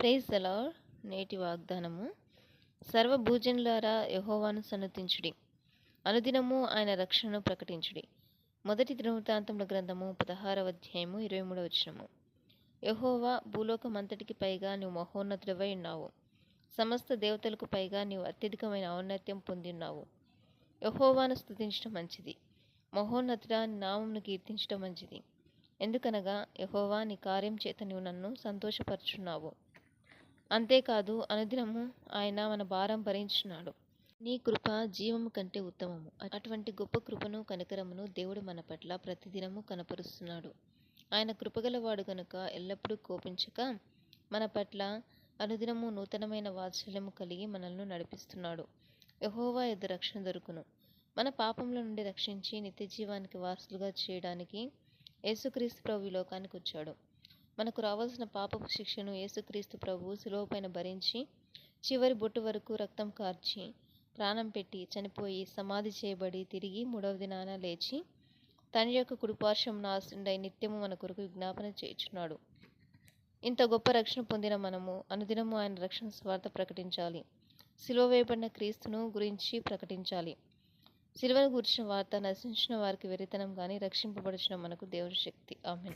Praise దలా నేటి వాగ్దానము. సర్వభూజనులారా యహోవాను సన్నతించుడి. అనుదినము ఆయన రక్షణను ప్రకటించుడి. మొదటి దినవృత్తాంతముల గ్రంథము పదహారవ అధ్యాయము ఇరవై మూడవ వచనము. యహోవా భూలోకమంతటికి పైగా నీవు మహోన్నతుడవై ఉన్నావు. సమస్త దేవతలకు పైగా నీవు అత్యధికమైన ఔన్నత్యం పొందిన్నావు యహోవాను స్థుతించడం మంచిది. మహోన్నతుడా నామంను నామమును కీర్తించడం మంచిది. ఎందుకనగా యహోవా నీ కార్యం చేత నీవు నన్ను సంతోషపరుచున్నావు. అంతేకాదు అనుదినము ఆయన మన భారం భరించున్నాడు నీ కృప జీవము కంటే ఉత్తమము. అటువంటి గొప్ప కృపను కనికరమును దేవుడు మన పట్ల ప్రతిదినము కనపరుస్తున్నాడు. ఆయన కృపగలవాడు గనుక ఎల్లప్పుడూ కోపించక మన పట్ల అనుదినము నూతనమైన వాత్సల్యము కలిగి మనల్ని నడిపిస్తున్నాడు. యహోవా ఎదు రక్షణ దొరుకును. మన పాపముల నుండి రక్షించి నిత్య జీవానికి వారసులుగా చేయడానికి యేసుక్రీస్తు ప్రభు లోకానికి వచ్చాడు. మనకు రావాల్సిన పాపపు శిక్షను యేసుక్రీస్తు ప్రభు శిలువపైన భరించి చివరి బొట్టు వరకు రక్తం కార్చి ప్రాణం పెట్టి చనిపోయి సమాధి చేయబడి తిరిగి మూడవ దినాన లేచి తండ్రి యొక్క కుడిపార్శ్వం నాశుండై నిత్యము మన కొరకు విజ్ఞాపన చేయుచున్నాడు. ఇంత గొప్ప రక్షణ పొందిన మనము అనుదినము ఆయన రక్షణ స్వార్థ ప్రకటించాలి. సిలువ వేయబడిన క్రీస్తును గురించి ప్రకటించాలి. సిలువను గురించిన వార్త నశించిన వారికి వెరితనం కానీ రక్షింపబడిచిన మనకు దేవుడి శక్తి. ఆమె